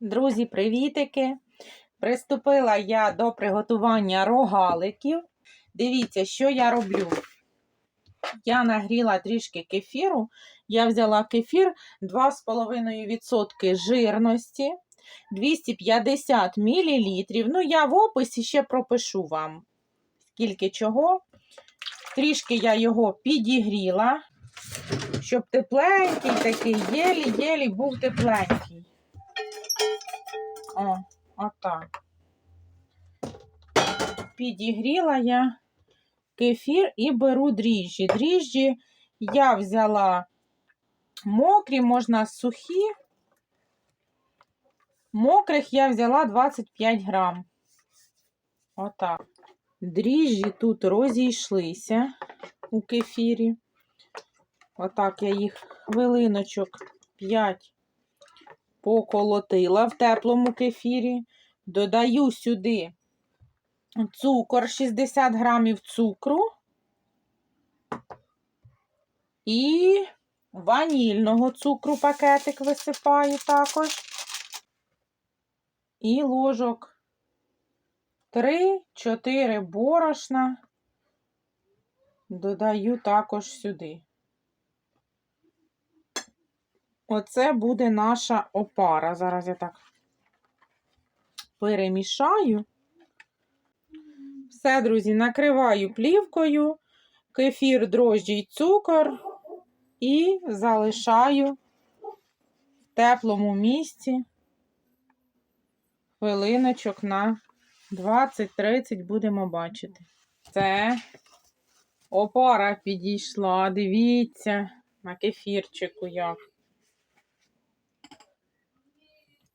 Друзі, привітики! Приступила я до приготування рогаликів. Дивіться, що я роблю. Я нагріла трішки кефіру. Я взяла кефір 2,5% жирності, 250 мл. Ну, я в описі ще пропишу вам, скільки чого. Трішки я його підігріла, щоб тепленький такий, єлі-єлі був тепленький. О, отак. Підігріла я кефір і беру дріжджі. Дріжджі я взяла мокрі, можна сухі. Мокрих я взяла 25 грам. Отак. Дріжджі тут розійшлися у кефірі. Отак я їх хвилиночок 5 поколотила в теплому кефірі. Додаю сюди цукор 60 грамів цукру і ванільного цукру пакетик висипаю також. І ложок 3-4 борошна додаю також сюди. Оце буде наша опара. Зараз я так перемішаю. Все, друзі, накриваю плівкою, кефір, дрожджі й цукор і залишаю в теплому місці хвилиночок на 20-30 будемо бачити. Це опара підійшла, дивіться, на кефірчику як.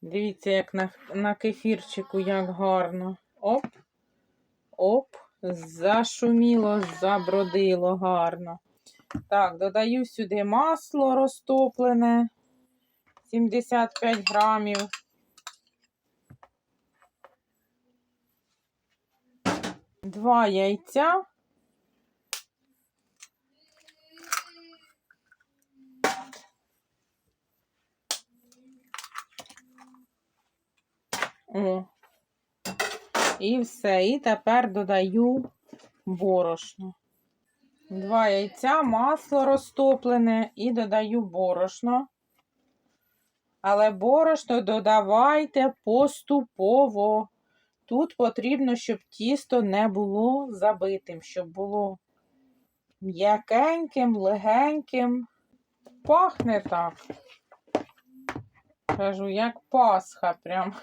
Дивіться, як на, на кефірчику, як гарно. Оп, оп, зашуміло, забродило гарно. Так, додаю сюди масло розтоплене 75 грамів. Два яйця. О. І все. І тепер додаю борошно. Два яйця, масло розтоплене і додаю борошно. Але борошно додавайте поступово. Тут потрібно, щоб тісто не було забитим, щоб було м'якеньким, легеньким. Пахне так. Кажу, як Пасха прям.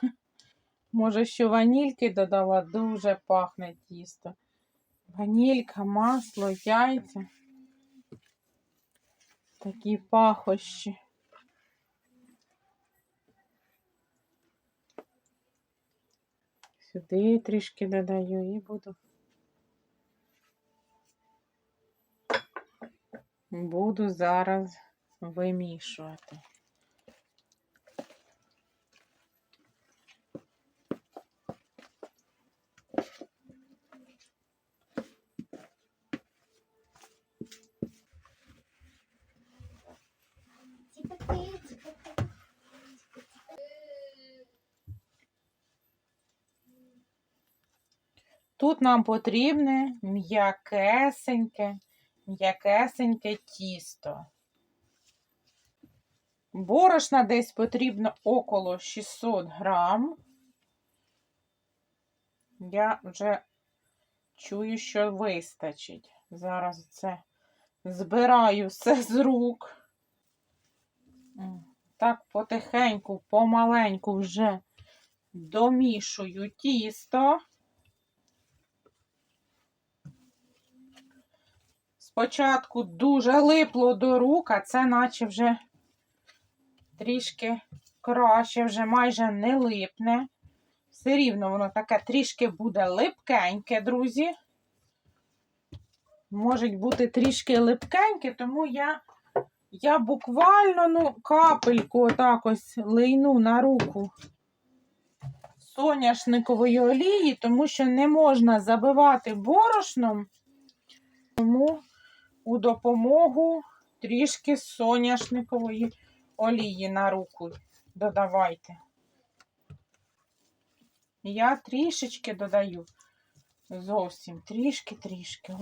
Може, що ванільки додала, дуже пахне тісто. Ванілька, масло, яйця. Такі пахощі. Сюди трішки додаю і буду. Буду зараз вимішувати. Тут нам потрібне м'якесеньке, м'якесеньке тісто. Борошна десь потрібно около 600 грам. Я вже чую, що вистачить. Зараз це збираю все з рук. Так потихеньку, помаленьку вже домішую тісто. Спочатку дуже липло до рук, а це наче вже трішки краще, вже майже не липне. Все рівно воно таке трішки буде липкеньке, друзі. Можуть бути трішки липкеньке, тому я я буквально ну, капельку отак ось лийну на руку соняшникової олії, тому що не можна забивати борошном, тому у допомогу трішки соняшникової олії на руку додавайте. Я трішечки додаю. Зовсім трішки-трішки.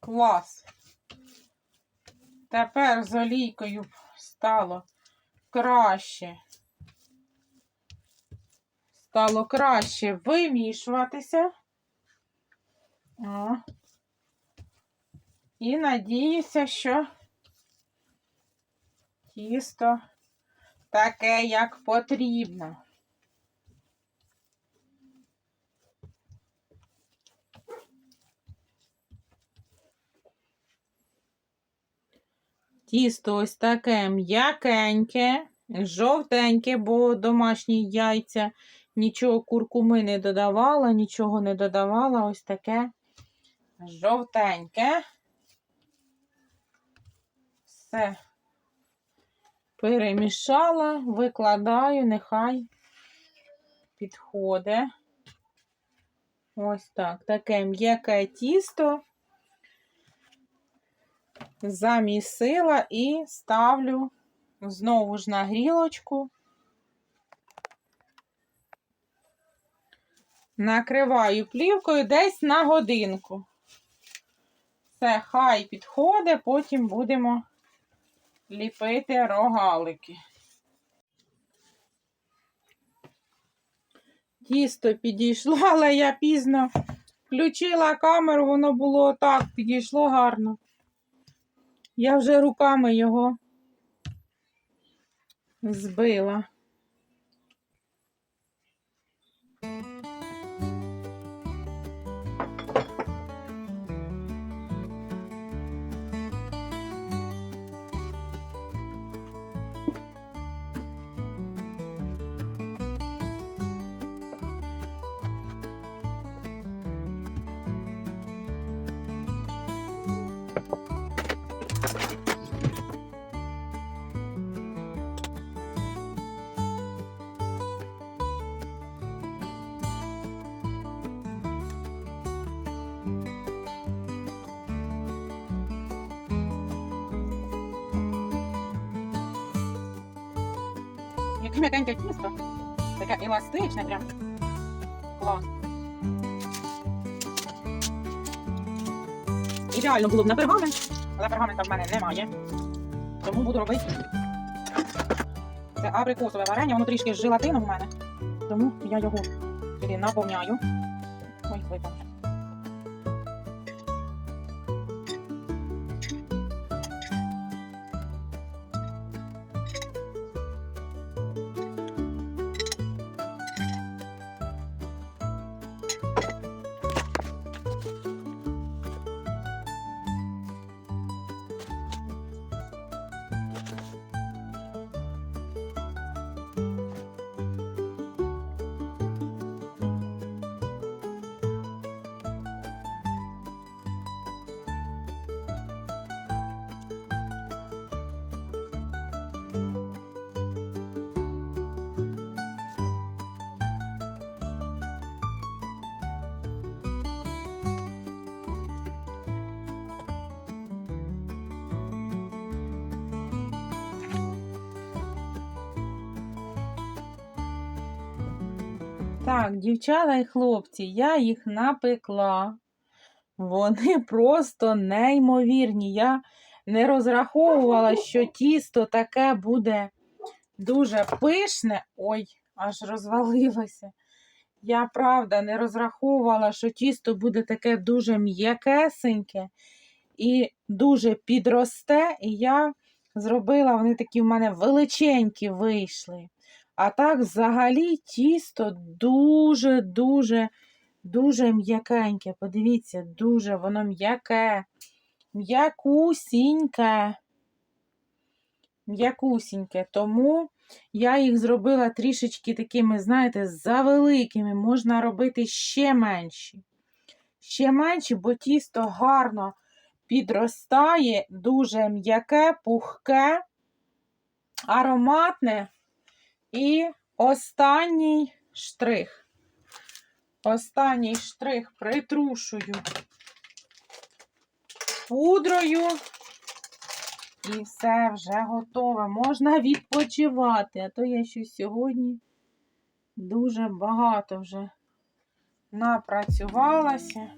Клас. Тепер з олійкою стало краще. Стало краще вимішуватися. О. І надіюся, що тісто таке, як потрібно. Тісто ось таке м'якеньке, жовтеньке, бо домашні яйця, нічого куркуми не додавала, нічого не додавала. Ось таке жовтеньке. Все перемішала, викладаю, нехай підходить. Ось так. Таке м'яке тісто. Замісила і ставлю знову ж на грілочку. Накриваю плівкою десь на годинку. Все, хай підходить, потім будемо ліпити рогалики. Тісто підійшло, але я пізно включила камеру, воно було так, підійшло гарно. Я вже руками його збила. М'якеньке тісто. Таке еластичне прям. Клас. Ідеально було б на пергамент, але пергамента в мене немає. Тому буду робити. Це абрикосове варення, воно трішки з желатином в мене. Тому я його наповняю. Так, дівчата і хлопці, я їх напекла. Вони просто неймовірні. Я не розраховувала, що тісто таке буде дуже пишне. Ой, аж розвалилося. Я правда не розраховувала, що тісто буде таке дуже м'якесеньке і дуже підросте. І я зробила, вони такі в мене величенькі вийшли. А так, взагалі, тісто дуже-дуже, дуже м'якеньке. Подивіться, дуже воно м'яке, м'якусіньке. М'якусіньке. Тому я їх зробила трішечки такими, знаєте, завеликими. Можна робити ще менші. Ще менші, бо тісто гарно підростає, дуже м'яке, пухке, ароматне. І останній штрих. Останній штрих притрушую пудрою І все вже готове. Можна відпочивати. А то я щось сьогодні дуже багато вже напрацювалася.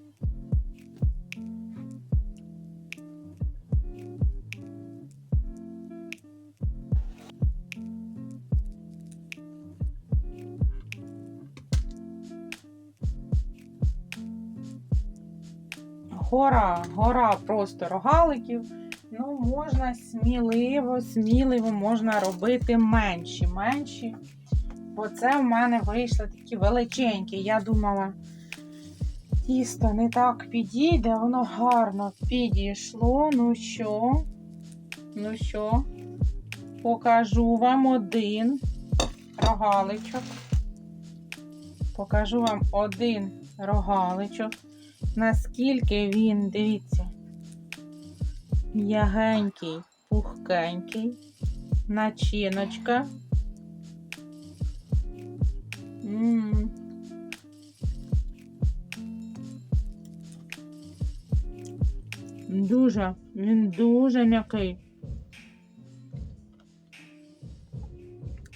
Гора, гора просто рогаликів. Ну, можна сміливо, сміливо можна робити менші, менші. Бо це в мене вийшли такі величенькі. Я думала, тісто не так підійде, воно гарно підійшло. Ну що? Ну що? Покажу вам один рогаличок. Покажу вам один рогаличок. Наскільки він, дивіться, м'ягенький, пухкенький, начиночка. М. Дуже, він дуже м'який.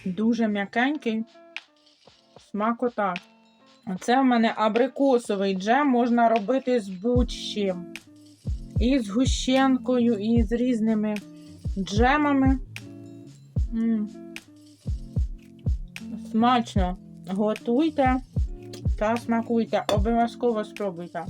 Дуже м'якенький. Смакота. Це в мене абрикосовий джем можна робити з будь-чим. І з гущенкою, і з різними джемами. М. Смачно. Готуйте та смакуйте. Обов'язково спробуйте.